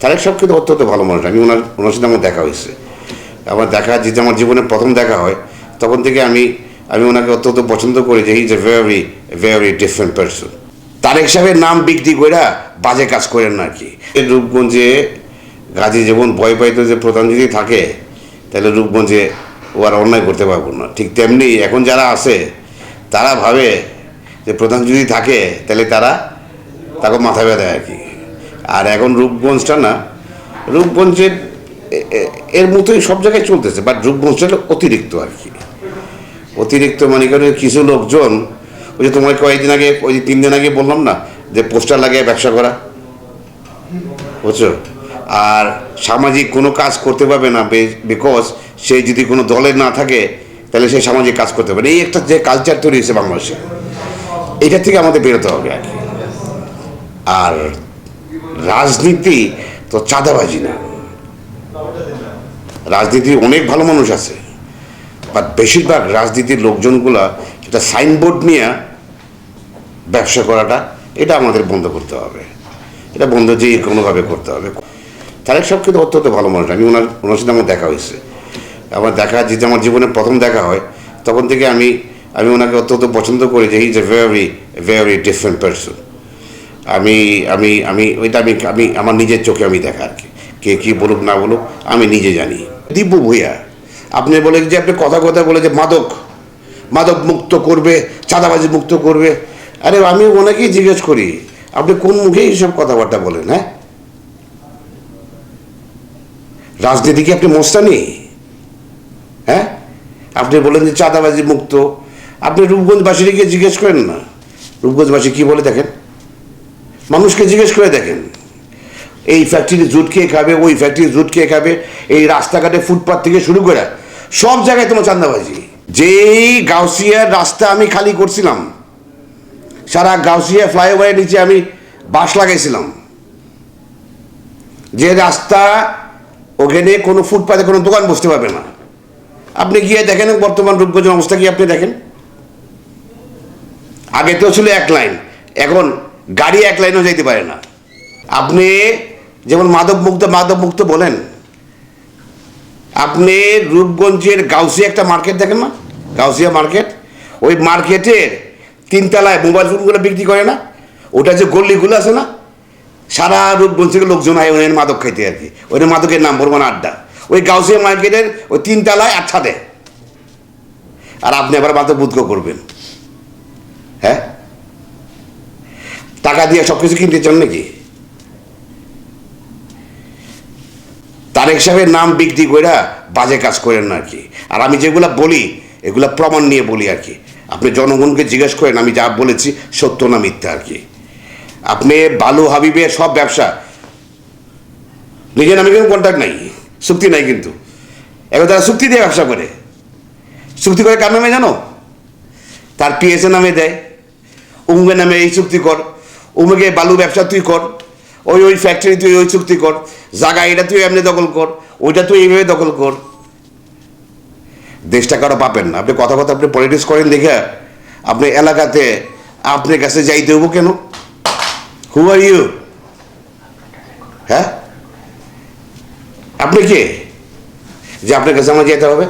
তারেক সাহেব কিন্তু অত্যন্ত ভালো মানুষ। আমি ওনার ওনার সাথে আমার দেখা হয়েছে। আমার দেখা যেটা আমার জীবনে প্রথম দেখা হয়, তখন থেকে আমি আমি ওনাকে অত্যন্ত পছন্দ করি যে is a very very different person Tarek সাহেবের নাম বিক্রি কইরা বাজে কাজ করেন না আর কি রূপগঞ্জে গাজী যেমন ভয় পাইতো যে প্রধান যদি থাকে, তাহলে রূপগঞ্জে ও আর অন্যায় করতে পারব না। ঠিক তেমনি এখন যারা আছে, তারা ভাবে যে প্রধান যদি থাকে, তাহলে তারা তাকে মাথা ব্যথায় আর কি। আর এখন রূপগঞ্জটা না, রূপগঞ্জের এর মতোই সব জায়গায় চলতেছে বাট রূপগঞ্জটা অতিরিক্ত আর কি। অতিরিক্ত মানে করে কিছু লোকজন, ওই যে তোমার কয়েকদিন আগে, ওই তিন দিন আগে বললাম না, যে পোস্টার লাগিয়ে ব্যবসা করা। বুঝছ? আর সামাজিক কোনো কাজ করতে পারবে না বিকজ সে যদি কোনো দলে না থাকে, তাহলে সে সামাজিক কাজ করতে পারে এই একটা যে কালচার তৈরি হয়েছে বাংলাদেশে এটা থেকে আমাদের বেরোতে হবে আর কি। আর রাজনীতি তো চাঁদাবাজি না। রাজনীতি অনেক ভালো মানুষ আছে বাট বেশিরভাগ রাজনীতির লোকজনগুলা এটা সাইনবোর্ড নিয়ে ব্যবসা করাটা, এটা আমাদের বন্ধ করতে হবে। এটা বন্ধ যে কোনোভাবে করতে হবে। তারেক সব কিন্তু অত্যন্ত ভালো মানুষ। আমি ওনার ওনার সাথে আমার দেখা হয়েছে। আমার দেখা যেটা আমার জীবনে প্রথম দেখা হয়, তখন থেকে আমি আমি ওনাকে অত্যন্ত পছন্দ করি যে is a very very different person আমি আমি আমি ওইটা আমি আমি, আমার নিজের চোখে আমি দেখা আর কি। কে কী বলুক, না বলুক, আমি নিজে জানি। দিব্য ভূয়া আপনি বলে, যে আপনি কথা কথা বলে, যে মাদক মাদক মুক্ত করবে, চাঁদাবাজি মুক্ত করবে। আরে আমি ওনাকেই জিজ্ঞেস করি, আপনি কোন মুখে এইসব কথাবার্তা বলেন হ্যাঁ? রাজনীতি কি আপনি মোস্তানি? হ্যাঁ? আপনি বলেন যে চাঁদাবাজি মুক্ত। আপনি রূপগঞ্জবাসীকে জিজ্ঞেস করেন না। রূপগঞ্জবাসী কি বলে দেখেন? মানুষকে জিজ্ঞেস করে দেখেন, এই ফ্যাক্টরি জুট খেয়ে খাবে, ওই ফ্যাক্টরি জুট খেয়ে খাবে, এই রাস্তাঘাটে ফুটপাথ থেকে শুরু করে সব জায়গায় তোমার চান্দাবাজি যেই গাউসিয়ার রাস্তা আমি খালি করছিলাম, সারা গাউসিয়া ফ্লাইওভারের নিচে আমি বাস লাগাইছিলাম। যে রাস্তা ওখানে কোনো ফুটপাতে কোনো দোকান বসতে পারবে না। আপনি গিয়ে দেখেন বর্তমান রূপগঞ্জের অবস্থা কি, আপনি দেখেন? আগে তো ছিল এক লাইন, এখন গাড়ি এক লাইনও যাইতে পারে না। আপনি যেমন মাদক মুক্ত মাদক মুক্ত বলেন, আপনি রূপগঞ্জের গাউসিয়া একটা মার্কেট দেখেন না? গাউসিয়া মার্কেট। ওই মার্কেটের তিনতলায় মোবাইল ফোনগুলো বিক্রি করে না? ওটা যে গল্লিগুলো আছে না? সারা রূপগঞ্জ থেকে লোকজন হয় ওই মাদক খাইতে আর কি। ওই মাদকের নাম বলব না আড্ডা। ওই গাউসিয়া মার্কেটের ওই তিনতলায় আচ্ছাদে আর আপনি আবার মাদক বুদ্ধ করবেন। হ্যাঁ? দিয়ে সব কিছু কিনতে চান নাকি? তারেক সাহেবের নাম বিক্রি কইরা বাজে কাজ করেন না আর কি। আর আমি যেগুলা বলি, এগুলা প্রমাণ নিয়ে বলি আর কি। আপনি জনগণকে জিজ্ঞেস করেন, আমি যা বলেছি সত্য না মিথ্যা আর কি। আপনি বালু হাবিবের সব ব্যবসা, নিজের নামে কিন্তু কন্ট্যাক্ট নাই, চুক্তি নাই কিন্তু। এবার তারা চুক্তি দিয়ে ব্যবসা করে। চুক্তি করে কার নামে জানো? তার পিএসএ নামে দেয় উমুকের নামে এই চুক্তি কর। উমুকে বালু ব্যবসা তুই কর, ওই ওই ফ্যাক্টরি তুই ওই চুক্তি কর জায়গা এটা তুই এমনি দখল কর, ওইটা তুই এইভাবে দখল কর। দেশটা কারও পাবেন না। আপনি কথা কথা আপনি পলিটিক্স করেন দেখে আপনি এলাকাতে আপনার কাছে যাইতে হব কেন? হু আর ইউ হ্যাঁ? আপনি কে? যে আপনার কাছে আমার যেতে হবে?